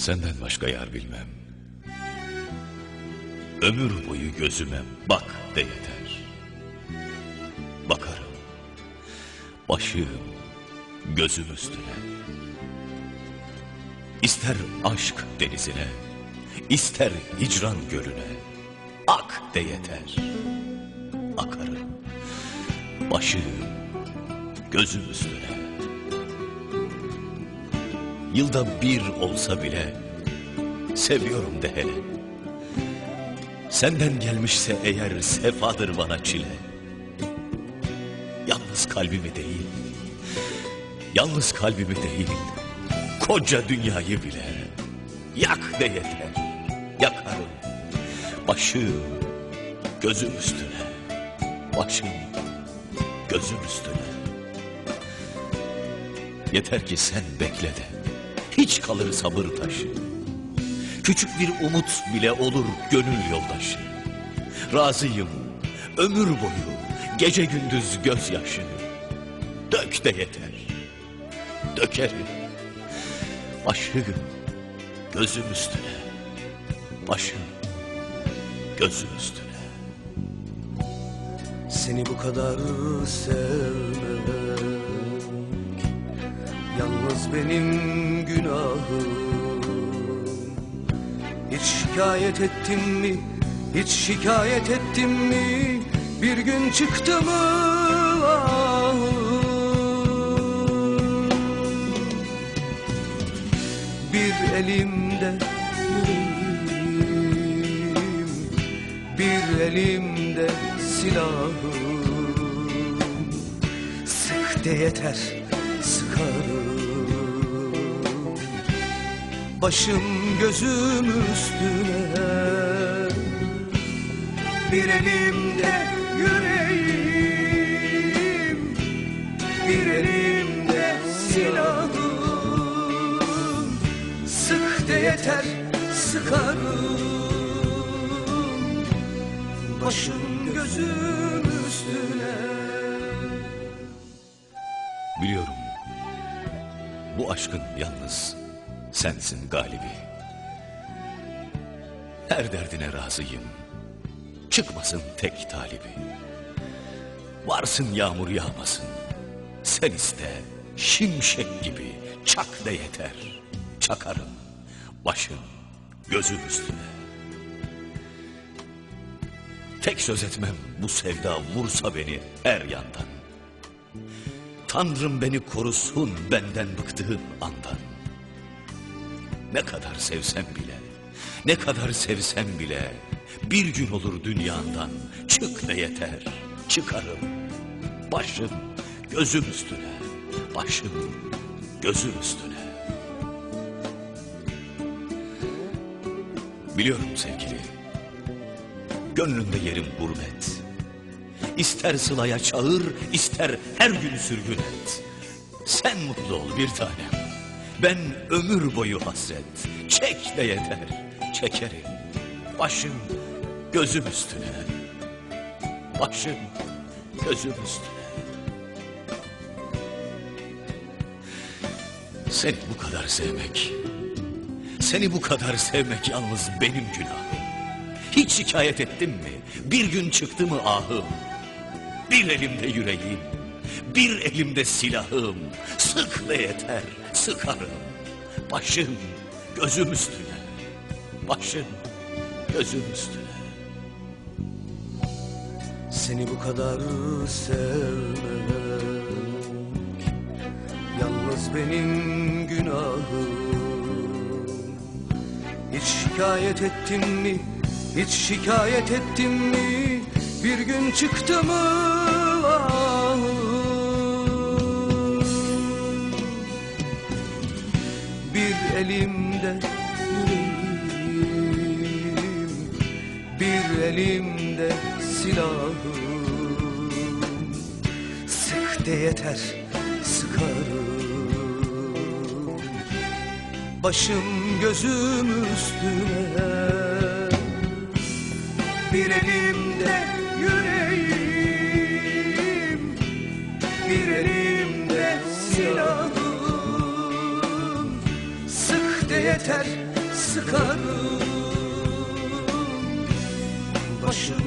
Senden başka yar bilmem. Ömür boyu gözüme bak de yeter. Bakarım. Başım, gözüm üstüne. İster aşk denizine, ister hicran gölüne. Ak de yeter. Akarım. Başım, gözüm üstüne. Yılda bir olsa bile seviyorum de hele. Senden gelmişse eğer sefadır bana çile. Yalnız kalbimi değil, yalnız kalbimi değil, koca dünyayı bile yak de yeter, yakarım. Başım, gözüm üstüne, başım, gözüm üstüne. Yeter ki sen bekle de, hiç kalır sabır taşı. Küçük bir umut bile olur gönül yoldaşı. Razıyım ömür boyu gece gündüz gözyaşı. Dök de yeter. Dökerim. Başım gözüm üstüne. Başım gözüm üstüne. Seni bu kadar sevmek benim günahım Hiç şikayet ettim mi? Hiç şikayet ettim mi? Bir gün çıktı mı ahım? Bir elimde yüreğim Bir elimde silahım Sık de yeter Başım gözüm üstüne. Bir elimde yüreğim Bir elimde silahım. Sık de yeter sıkarım. Başım gözüm üstüne. Biliyorum bu aşkın yalnız sensin galibi. Her derdine razıyım. Çıkmasın tek talibi. Varsın yağmur yağmasın. Sen iste şimşek gibi çak da yeter. Çakarım başım gözüm üstüne. Tek söz etmem bu sevda vursa beni her yandan. Tanrım beni korusun benden bıktığım andan. Ne kadar sevsem bile, ne kadar sevsem bile bir gün olur dünyandan. Çık ne yeter, çıkarım. Başım gözüm üstüne, başım gözüm üstüne. Biliyorum sevgili, gönlümde yerim gurbet. İster sılaya çağır, ister her gün sürgün et. Sen mutlu ol bir tanem. Ben ömür boyu hasret. Çek de yeter, çekerim. Başım gözüm üstüne. Başım gözüm üstüne. Seni bu kadar sevmek, seni bu kadar sevmek yalnız benim günahım. Hiç şikayet ettim mi? Bir gün çıktı mı ahım? Bir elimde yüreğim, bir elimde silahım. Sık ve yeter, sıkarım. Başım gözüm üstüne, başım gözüm üstüne. Seni bu kadar sevmek Yalnız benim günahım Hiç şikayet ettim mi? Hiç şikayet ettim mi? Bir gün çıktı mı elimde yüreğim Bir elimde silahım. Sık de yeter sıkarım. Başım gözüm üstüne. Bir elimde yeter sıkarım. Gözüm